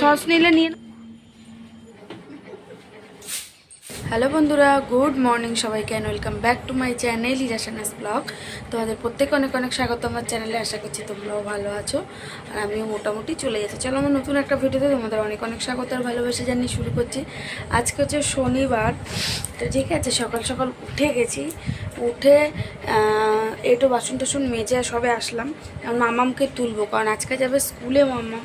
Sauce নিলে নিয়ে hello বন্ধুরা, গুড মর্নিং সবাইকে and welcome back to my channel ইরাসানাস blog তোমাদের প্রত্যেকে অনেক অনেক স্বাগত আমার চ্যানেলে আশা করছি তোমরাও ভালো আছো। আর আমিও মোটামুটি চলে যাচ্ছি। চলো আমার নতুন একটা ভিডিওতে তোমাদের অনেক অনেক স্বাগত আর ভালোবাসা জানিয়ে শুরু করছি। আজকে হচ্ছে শনিবার, তো ঠিক আছে, সকাল সকাল উঠে গেছি। উঠে একটু বাসন টাসন মেজে সবে আসলাম। মামামকে তুলবো, কারণ আজকে যাবে স্কুলে মামাম।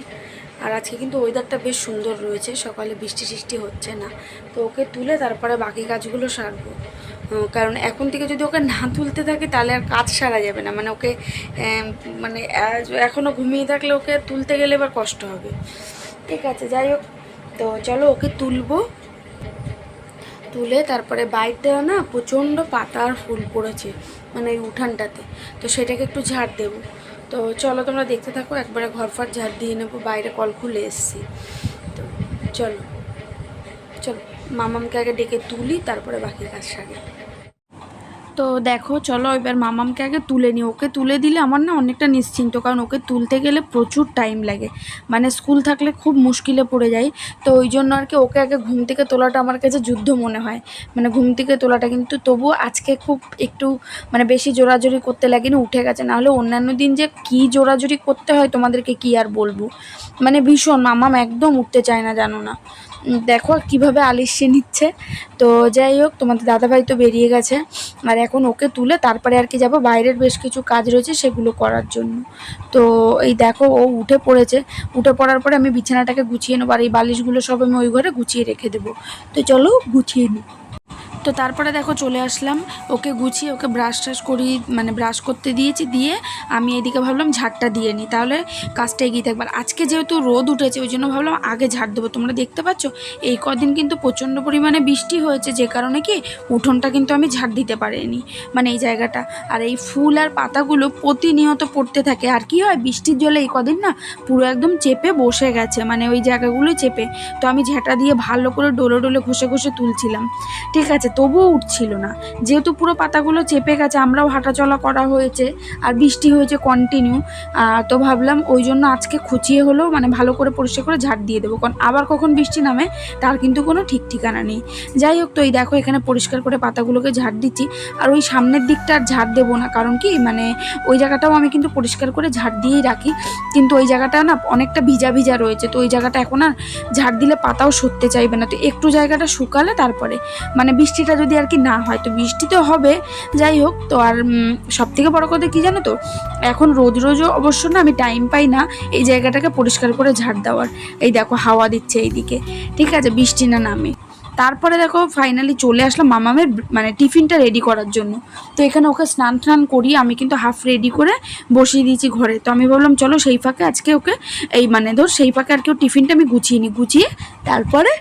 আর আজকে কিন্তু ওয়েদারটা বেশ সুন্দর রয়েছে, সকালে বৃষ্টি সৃষ্টি হচ্ছে না। তো ওকে তুলে তারপরে বাকি কাজগুলো সারবো। কারণ এখন থেকে যদি ওকে না তুলতে থাকে, তাহলে আর কাজ সারা যাবে না। মানে ওকে মানে এখনও ঘুমিয়ে থাকলে ওকে তুলতে গেলে এবার কষ্ট হবে। ঠিক আছে, যাই হোক। তো চলো ওকে তুলবো। তুলে তারপরে বাইরটা না প্রচণ্ড পাতা আর ফুল পড়েছে মানে এই উঠানটাতে। তো সেটাকে একটু ঝাড় দেবো। তো চলো তোমরা দেখতে থাকো, একবারে ঘর ফর ঝাড় দিয়ে নেব, বাইরে কল খুলে এসছি। তো চলো চলো, মামামকে আগে ডেকে তুলি, তারপরে বাকি কাজ সারি। তো দেখো, চলো এবার মামামকে আগে তুলে নিই। ওকে তুলে দিলে আমার না অনেকটা নিশ্চিন্ত, কারণ ওকে তুলতে গেলে প্রচুর টাইম লাগে। মানে স্কুল থাকলে খুব মুশকিলে পড়ে যায় তো ওই জন্য আর কি ওকে আগে ঘুম থেকে তোলাটা আমার কাছে যুদ্ধ মনে হয়। মানে ঘুম থেকে তোলাটা, কিন্তু তবুও আজকে খুব একটু মানে বেশি জোরাজোরি করতে লাগেনি, উঠে গেছে। নাহলে অন্যান্য দিন যে কী জোরাজোরি করতে হয় তোমাদেরকে কি আর বলব? মানে ভীষণ, মামাম একদম উঠতে চায় না, জানো না। দেখো কীভাবে আলিশে নিচ্ছে। তো যাই হোক, তোমাদের দাদাভাই তো বেরিয়ে গেছে। আর এখন ওকে তুলে তারপরে আর কি যাব? বাইরের বেশ কিছু কাজ রয়েছে সেগুলো করার জন্য। তো এই দেখো, ও উঠে পড়েছে। উঠে পড়ার পরে আমি বিছানাটাকে গুছিয়ে নেব। আর এই বালিশগুলো সব আমি ওই ঘরে গুছিয়ে রেখে দেবো। তো চলো গুছিয়ে নিই তো তারপরে দেখো চলে আসলাম। ওকে গুছিয়ে, ওকে ব্রাশ টাশ করি মানে ব্রাশ করতে দিয়েছি, দিয়ে আমি এদিকে ভাবলাম ঝাড়টা দিয়ে নিই। তাহলে কাজটা এগিয়ে থাকবে। আজকে যেহেতু রোদ উঠেছে, ওই জন্য ভাবলাম আগে ঝাড় দেবো। তোমরা দেখতে পাচ্ছ? এই কদিন কিন্তু প্রচণ্ড পরিমাণে বৃষ্টি হয়েছে, যে কারণে কি উঠোনটা কিন্তু আমি ঝাড় দিতে পারিনি মানে এই জায়গাটা। আর এই ফুল আর পাতাগুলো প্রতিনিয়ত পড়তে থাকে। আর কি হয়, বৃষ্টির জলে এই কদিন না পুরো একদম চেপে বসে গেছে মানে ওই জায়গাগুলো চেপে। তো আমি ঝাঁটা দিয়ে ভালো করে ডোলে ডোলে ঘষে ঘষে তুলছিলাম। ঠিক আছে তবুও উঠছিল না। যেহেতু পুরো পাতাগুলো চেপে গেছে, আমরাও হাঁটাচলা করা হয়েছে আর বৃষ্টি হয়েছে কন্টিনিউ তো ভাবলাম ওই জন্য আজকে খুচিয়ে হলেও মানে ভালো করে পরিষ্কার করে ঝাড় দিয়ে দেবো। কারণ আবার কখন বৃষ্টি নামে, তার কিন্তু কোনো ঠিক ঠিকানা নেই। যাই হোক, তো এই দেখো এখানে পরিষ্কার করে পাতাগুলোকে ঝাড় দিচ্ছি। আর ওই সামনের দিকটা আর ঝাড় দেবো না, কারণ কি মানে ওই জায়গাটাও আমি কিন্তু পরিষ্কার করে ঝাড় দিয়েই রাখি। কিন্তু ওই জায়গাটা না অনেকটা ভিজা ভিজা রয়েছে, তো ওই জায়গাটা এখন আর ঝাড় দিলে পাতাও সরতে চাইবে না। তো একটু জায়গাটা শুকালে তারপরে মানে বৃষ্টিটা যদি আর কি না হয়, তো বৃষ্টি তো হবে। যাই হোক, তো আর সব থেকে বড় কথা কি জানো তো? এখন রোজ রোজও অবশ্য না আমি টাইম পাই না এই জায়গাটাকে পরিষ্কার করে ঝাড় দেওয়ার। এই দেখো, হাওয়া দিচ্ছে এইদিকে। ঠিক আছে, বৃষ্টি না নামে। তারপরে দেখো ফাইনালি চলে আসলাম মামামের মানে টিফিনটা রেডি করার জন্য। তো এখানে ওকে স্নান টান করি আমি কিন্তু হাফ রেডি করে বসিয়ে দিয়েছি ঘরে। তো আমি ভাবলাম, চলো সেই ফাঁকে আজকে ওকে এই মানে ধর, সেই ফাঁকে আর কেউ টিফিনটা আমি গুছিয়ে নিই গুছিয়ে তারপরে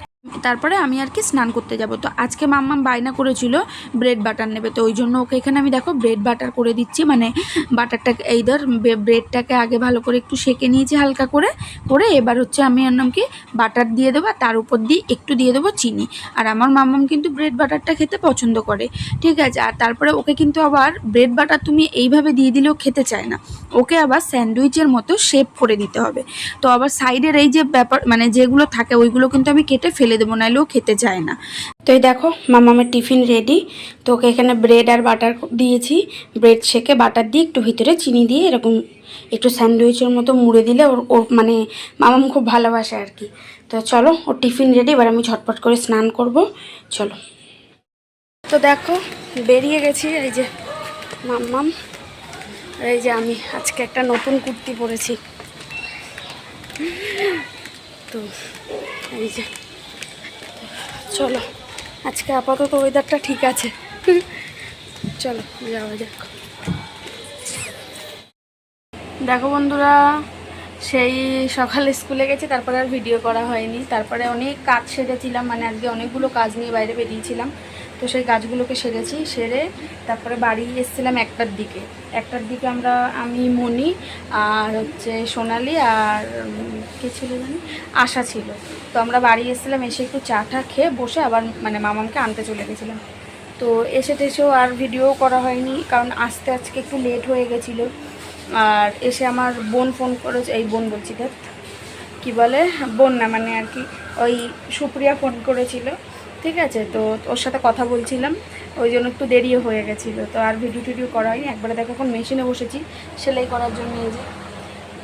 তারপরে আমি আর কি স্নান করতে যাব। তো আজকে মাম্মাম বায়না করেছিল ব্রেড বাটার নেবে। তো ওই জন্য ওকে এখানে আমি দেখো ব্রেড বাটার করে দিচ্ছি। মানে বাটারটাকে এই ধর ব্রেডটাকে আগে ভালো করে একটু সেকে নিয়েছি হালকা করে। করে এবার হচ্ছে আমি ওর নাম কি? বাটার দিয়ে দেবো আর তার উপর দিয়ে একটু দিয়ে দেবো চিনি। আর আমার মাম্মাম কিন্তু ব্রেড বাটারটা খেতে পছন্দ করে। ঠিক আছে? আর তারপরে ওকে কিন্তু আবার ব্রেড বাটার তুমি এইভাবে দিয়ে দিলেও খেতে চায় না। ওকে আবার স্যান্ডউইচের মতো শেপ করে দিতে হবে। তো আবার সাইডের এই যে ব্যাপার মানে যেগুলো থাকে ওইগুলো কিন্তু আমি কেটে ফেলে দেবো, নাহলেও খেতে চায় না। তো এই দেখো মামামের টিফিন রেডি তো ওকে এখানে ব্রেড আর বাটার দিয়েছি। ব্রেড শেকে বাটার দিয়ে একটু ভিতরে চিনি দিয়ে এরকম একটু স্যান্ডউইচের মতো মুড়ে দিলে ওর ওর মানে মামাম খুব ভালোবাসে আর কি। তো চলো, ওর টিফিন রেডি এবার আমি ঝটপট করে স্নান করব। চলো। তো দেখো, বেরিয়ে গেছি, এই যে মাম্মাম। এই যে আমি আজকে একটা নতুন কুর্তি পরেছি। তো এই যে চলো আজকে আপাতত ওয়েদারটা ঠিক আছে। চলো যাওয়া যাক। দেখো বন্ধুরা সেই সকালে স্কুলে গেছি, তারপরে আর ভিডিও করা হয়নি। তারপরে অনেক কাজ সেরেছিলাম মানে আজকে অনেকগুলো কাজ নিয়ে বাইরে বেরিয়েছিলাম। তো সেই কাজগুলোকে সেরেছি, সেরে তারপরে বাড়ি এসেছিলাম একটার দিকে। একটার দিকে আমরা, আমি মনি আর হচ্ছে সোনালি আর কে ছিল জানি? আশা ছিল। তো আমরা বাড়ি এসেছিলাম, এসে একটু চা টা খেয়ে বসে আবার মানে মামামকে আনতে চলে গেছিলাম। তো এসে টেসেও আর ভিডিও করা হয়নি, কারণ আসতে আজকে একটু লেট হয়ে গেছিল। আর এসে আমার বোন ফোন করেছে, এই বোন বলছি, দেখ, কি বলে? বোন না মানে আর কি, ওই সুপ্রিয়া ফোন করেছিল, ঠিক আছে? তো ওর সাথে কথা বলছিলাম, ওই জন্য একটু দেরিও হয়ে গেছিল। তো আর ভিডিও টিডিও করা হয়নি, একবারে দেখো এখন মেশিনে বসেছি, সেলাই করার জন্য এই যে।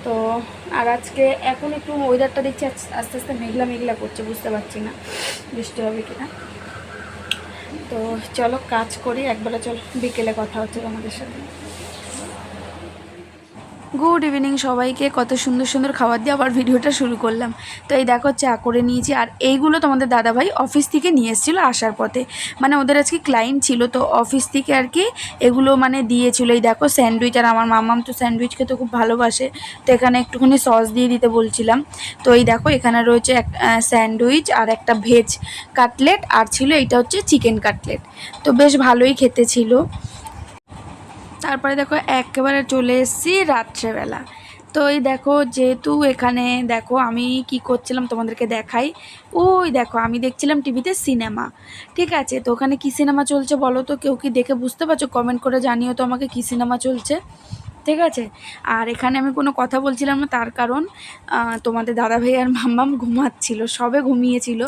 তো আর আজকে এখন একটু ওয়েদারটা দেখছি আস- আস্তে আস্তে মেঘলা মেঘলা করছে, বুঝতে পারছি না, বৃষ্টি হবে কিনা। তো চলো, কাজ করি একবারে চলো, বিকেলে কথা হচ্ছে তোমাদের সাথে। গুড ইভিনিং সবাইকে, কত সুন্দর সুন্দর খাবার দিয়ে আবার ভিডিওটা শুরু করলাম। তো এই দেখো চা করে নিয়েছি, আর এইগুলো তোমাদের দাদাভাই অফিস থেকে নিয়ে এসেছিল আসার পথে। মানে ওদের আজকে ক্লায়েন্ট ছিল, তো অফিস থেকে আর কি এগুলো মানে দিয়েছিল। এই দেখো স্যান্ডউইচ আর আমার মামাম তো স্যান্ডউইচ খেতে খুব ভালোবাসে, তো এখানে একটুখানি সস দিয়ে দিতে বলছিলাম। তো এই দেখো এখানে রয়েছে এক স্যান্ডউইচ আর একটা ভেজ কাটলেট আর ছিল এইটা হচ্ছে চিকেন কাটলেট তো বেশ ভালোই খেতে ছিল। তারপরে দেখো একেবারে চলে এসেছি রাত্রেবেলা। তো এই দেখো, যেহেতু এখানে দেখো আমি কি করছিলাম তোমাদেরকে দেখাই। ওই দেখো, আমি দেখছিলাম টিভিতে সিনেমা, ঠিক আছে? তো ওখানে কী সিনেমা চলছে বলো তো? কেউ কি দেখে বুঝতে পারছ? কমেন্ট করে জানিও তো আমাকে কী সিনেমা চলছে। ঠিক আছে? আর এখানে আমি কোনো কথা বলছিলাম না, তার কারণ তোমাদের দাদা ভাই আর মাম্মাম ঘুমাচ্ছিল, সবে ঘুমিয়েছিল।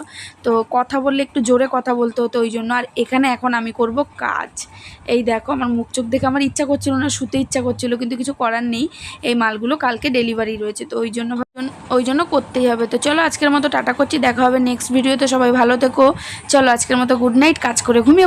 তো কথা বললে একটু জোরে কথা বলতে হতো, ওই জন্য। আর এখানে এখন আমি করব কাজ। এই দেখো, আমার মুখ চোখ দেখে আমার ইচ্ছা করছিল না, শুতে ইচ্ছা করছিল, কিন্তু কিছু করার নেই। এই মালগুলো কালকে ডেলিভারি রয়েছে, তো ওই জন্য ওই জন্য করতেই হবে। তো চলো আজকের মতো টাটা করছি, দেখা হবে নেক্সট ভিডিওতে, সবাই ভালো থেকো। চলো আজকের মতো গুড নাইট, কাজ করে ঘুমিয়ে